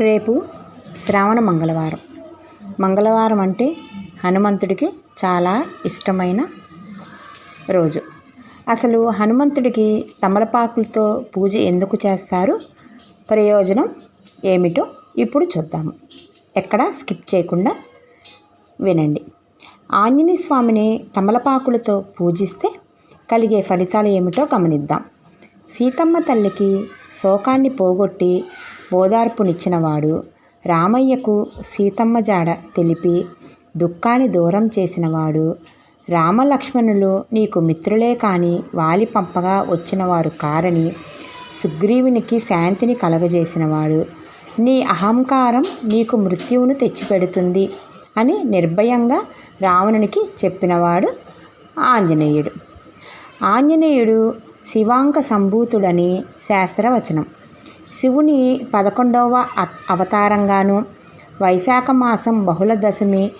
రేపు శ్రావణ మంగళవారం. మంగళవారం అంటే హనుమంతుడికి చాలా ఇష్టమైన రోజు. అసలు హనుమంతుడికి తమలపాకులతో పూజ ఎందుకు చేస్తారు? ప్రయోజనం ఏమిటో ఇప్పుడు చూద్దాము. ఎక్కడ స్కిప్ చేయకుండా వినండి. ఆంజనేయ స్వామిని తమలపాకులతో పూజిస్తే కలిగే ఫలితాలు ఏమిటో గమనిద్దాం. సీతమ్మ తల్లికి శోకాన్ని పోగొట్టి ఓదార్పునిచ్చినవాడు రామయ్యకు సీతమ్మ జాడ తెలిపి దుఃఖాన్ని దూరం చేసినవాడు రామలక్ష్మణులు నీకు మిత్రులే కాని వాలి పంపగా వచ్చినవారు కారని సుగ్రీవునికి శాంతిని కలగజేసినవాడు నీ అహంకారం నీకు మృత్యువును తెచ్చిపెడుతుంది అని నిర్భయంగా రావణునికి చెప్పినవాడు ఆంజనేయుడు. ఆంజనేయుడు శివాంక సంభూతుడని శాస్త్రవచనం. శివుని పదకొండవ అవతారంగాను వైశాఖ మాసం బహుళ దశమి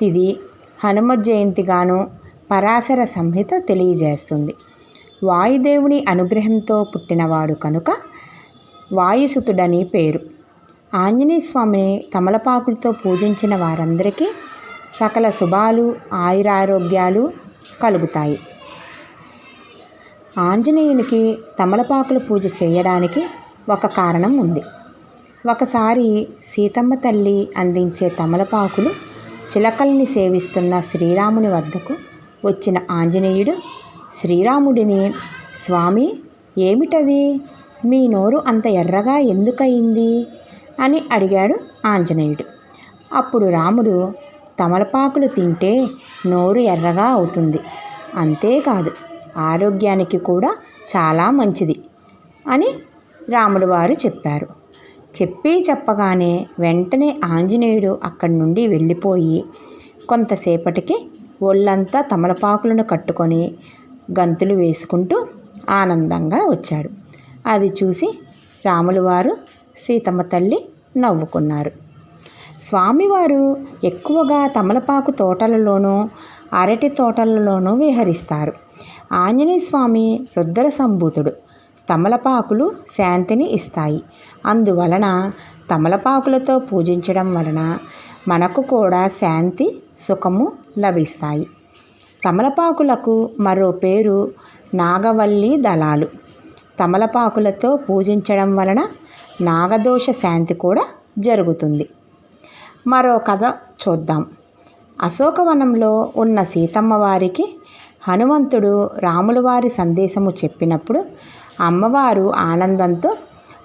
తిది హనుమ జయంతిగాను పరాశర సంహిత తెలియజేస్తుంది. వాయుదేవుని అనుగ్రహంతో పుట్టినవాడు కనుక వాయుసుతుడని పేరు. ఆంజనేయ స్వామిని తమలపాకులతో పూజించిన వారందరికీ సకల శుభాలు ఆయురారోగ్యాలు కలుగుతాయి. ఆంజనేయునికి తమలపాకులు పూజ చేయడానికి ఒక కారణం ఉంది. ఒకసారి సీతమ్మ తల్లి అందించే తమలపాకులు చిలకల్ని సేవిస్తున్న శ్రీరాముని వద్దకు వచ్చిన ఆంజనేయుడు శ్రీరాముడిని స్వామి ఏమిటది? మీ నోరు అంత ఎర్రగా ఎందుకయింది? అని అడిగాడు ఆంజనేయుడు. అప్పుడు రాముడు తమలపాకులు తింటే నోరు ఎర్రగా అవుతుంది. అంతేకాదు ఆరోగ్యానికి కూడా చాలా మంచిది అని రాములు వారు చెప్పారు. చెప్పి చెప్పగానే వెంటనే ఆంజనేయుడు అక్కడి నుండి వెళ్ళిపోయి కొంతసేపటికి ఒళ్ళంతా తమలపాకులను కట్టుకొని గంతులు వేసుకుంటూ ఆనందంగా వచ్చాడు. అది చూసి రాములు వారు సీతమ్మ తల్లి నవ్వుకున్నారు. స్వామివారు ఎక్కువగా తమలపాకు తోటలలోనూ అరటి తోటలలోనూ విహరిస్తారు. ఆంజనేయ స్వామి రుద్ర సంభూతుడు తమలపాకులు శాంతిని ఇస్తాయి. అందువలన తమలపాకులతో పూజించడం వలన మనకు కూడా శాంతి సుఖము లభిస్తాయి. తమలపాకులకు మరో పేరు నాగవల్లి దళాలు. తమలపాకులతో పూజించడం వలన నాగదోష శాంతి కూడా జరుగుతుంది. మరో కథ చూద్దాం. అశోకవనంలో ఉన్న సీతమ్మ వారికి హనుమంతుడు రాములవారి సందేశము చెప్పినప్పుడు అమ్మవారు ఆనందంతో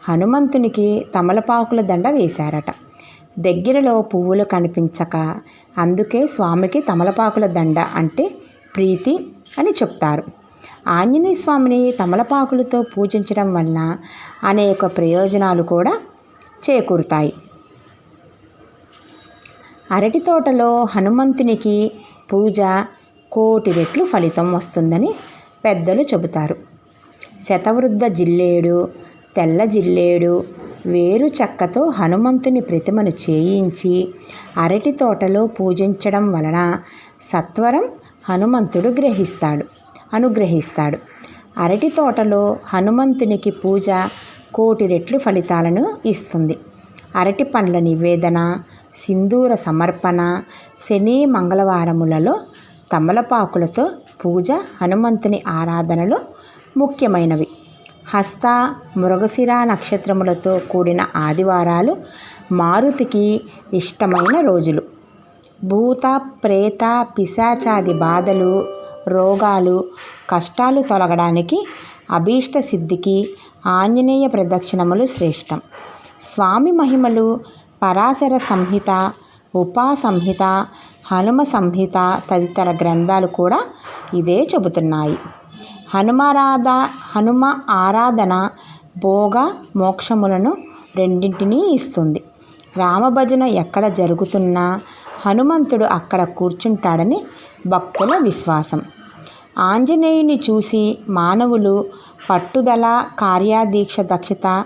హనుమంతునికి తమలపాకుల దండ వేశారట. దగ్గరలో పువ్వులు కనిపించక అందుకే స్వామికి తమలపాకుల దండ అంటే ప్రీతి అని చెప్తారు. ఆంజనేయ స్వామిని తమలపాకులతో పూజించడం వలన అనేక ప్రయోజనాలు కూడా చేకూరుతాయి. అరటి తోటలో హనుమంతునికి పూజ కోటి రెట్లు ఫలితం వస్తుందని పెద్దలు చెబుతారు. శతవృద్ధ జిల్లేడు తెల్ల జిల్లేడు వేరు చెక్కతో హనుమంతుని ప్రతిమను చేయించి అరటి తోటలో పూజించడం వలన సత్వరం హనుమంతుడు గ్రహిస్తాడు అనుగ్రహిస్తాడు. అరటి తోటలో హనుమంతునికి పూజ కోటి రెట్లు ఫలితాలను ఇస్తుంది. అరటి పండ్ల నివేదన సింధూర సమర్పణ శని మంగళవారములలో తమలపాకులతో పూజ హనుమంతుని ఆరాధనలో ముఖ్యమైనవి. హస్త మృగశిర నక్షత్రములతో కూడిన ఆదివారాలు మారుతికి ఇష్టమైన రోజులు. భూత ప్రేత పిశాచాది బాధలు రోగాలు కష్టాలు తొలగడానికి అభీష్ట సిద్ధికి ఆంజనేయ ప్రదక్షిణములు శ్రేష్టం. స్వామి మహిమలు పరాశర సంహిత ఉపా సంహిత హనుమ సంహిత తదితర గ్రంథాలు కూడా ఇదే చెబుతున్నాయి. హనుమరాధ హనుమ ఆరాధన భోగ మోక్షములను రెండింటినీ ఇస్తుంది. రామభజన ఎక్కడ జరుగుతున్నా హనుమంతుడు అక్కడ కూర్చుంటాడని భక్తుల విశ్వాసం. ఆంజనేయుని చూసి మానవులు పట్టుదల కార్యాదీక్ష దక్షత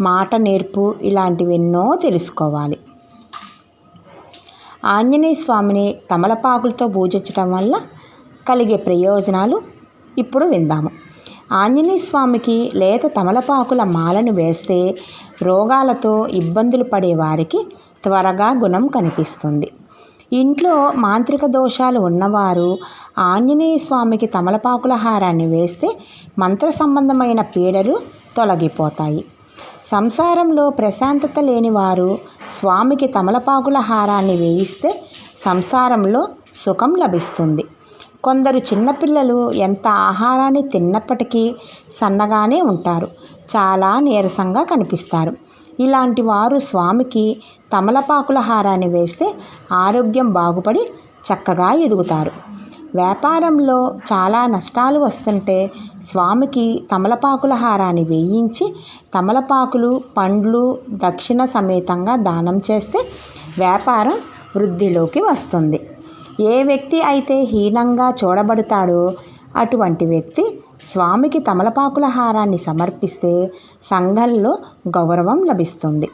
మాట నేర్పు ఇలాంటివెన్నో తెలుసుకోవాలి. ఆంజనేయ స్వామిని తమలపాకులతో పూజించడం వల్ల కలిగే ప్రయోజనాలు ఇప్పుడు విందాము. ఆంజనేయ స్వామికి లేత తమలపాకుల మాలను వేస్తే రోగాలతో ఇబ్బందులు పడే వారికి త్వరగా గుణం కనిపిస్తుంది. ఇంట్లో మాంత్రిక దోషాలు ఉన్నవారు ఆంజనేయ స్వామికి తమలపాకుల హారాన్ని వేస్తే మంత్ర సంబంధమైన పీడలు తొలగిపోతాయి. సంసారంలో ప్రశాంతత లేనివారు స్వామికి తమలపాకుల హారాన్ని వేయిస్తే సంసారంలో సుఖం లభిస్తుంది. కొందరు చిన్నపిల్లలు ఎంత ఆహారాన్ని తిన్నప్పటికీ సన్నగానే ఉంటారు. చాలా నీరసంగా కనిపిస్తారు. ఇలాంటి వారు స్వామికి తమలపాకుల హారాన్ని వేస్తే ఆరోగ్యం బాగుపడి చక్కగా ఎదుగుతారు. వ్యాపారంలో చాలా నష్టాలు వస్తుంటే స్వామికి తమలపాకుల హారాన్ని వేయించి తమలపాకులు పండ్లు దక్షిణ సమేతంగా దానం చేస్తే వ్యాపారం వృద్ధిలోకి వస్తుంది. ఏ వ్యక్తి అయితే హీనంగా చూడబడతాడో అటువంటి వ్యక్తి స్వామికి తమలపాకుల హారాన్ని సమర్పిస్తే సంఘంలో గౌరవం లభిస్తుంది.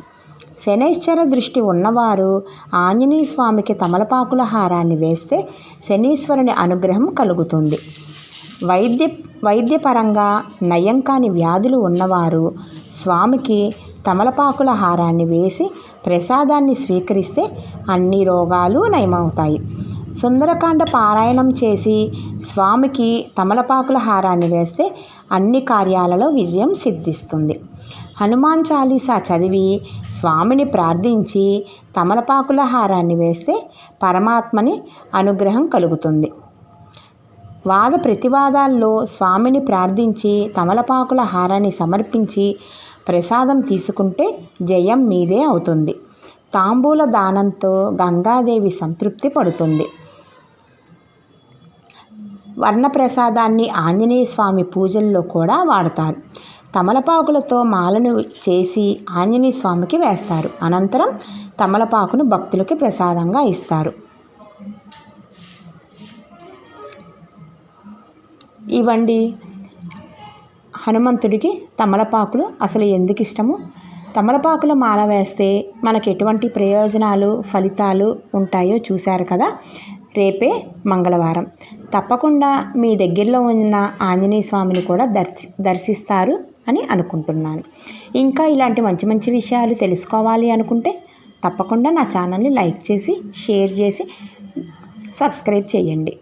శనైశ్చర దృష్టి ఉన్నవారు ఆంజనేయ స్వామికి తమలపాకుల హారాన్ని వేస్తే శనీశ్వరుని అనుగ్రహం కలుగుతుంది. వైద్య వైద్యపరంగా నయం కాని వ్యాధులు ఉన్నవారు స్వామికి తమలపాకుల హారాన్ని వేసి ప్రసాదాన్ని స్వీకరిస్తే అన్ని రోగాలు నయమవుతాయి. సుందరకాండ పారాయణం చేసి స్వామికి తమలపాకుల హారాన్ని వేస్తే అన్ని కార్యాలలో విజయం సిద్ధిస్తుంది. హనుమాన్ చాలీసా చదివి స్వామిని ప్రార్థించి తమలపాకుల హారాన్ని వేస్తే పరమాత్మని అనుగ్రహం కలుగుతుంది. వాద ప్రతివాదాల్లో స్వామిని ప్రార్థించి తమలపాకుల హారాన్ని సమర్పించి ప్రసాదం తీసుకుంటే జయం మీదే అవుతుంది. తాంబూల దానంతో గంగాదేవి సంతృప్తి పడుతుంది. వర్ణప్రసాదాన్ని ఆంజనేయ స్వామి పూజల్లో కూడా వాడతారు. తమలపాకులతో మాలను చేసి ఆంజనేయ స్వామికి వేస్తారు. అనంతరం తమలపాకును భక్తులకి ప్రసాదంగా ఇస్తారు. ఇవ్వండి. హనుమంతుడికి తమలపాకులు అసలు ఎందుకు ఇష్టము? తమలపాకుల మాల వేస్తే మనకు ఎటువంటి ప్రయోజనాలు ఫలితాలు ఉంటాయో చూశారు కదా? రేపే మంగళవారం. తప్పకుండా మీ దగ్గరలో ఉన్న ఆంజనేయ స్వామిని కూడా దర్శి దర్శిస్తారు అని అనుకుంటున్నాను. ఇంకా ఇలాంటి మంచి మంచి విషయాలు తెలుసుకోవాలి అనుకుంటే తప్పకుండా నా ఛానల్ని లైక్ చేసి షేర్ చేసి సబ్స్క్రైబ్ చేయండి.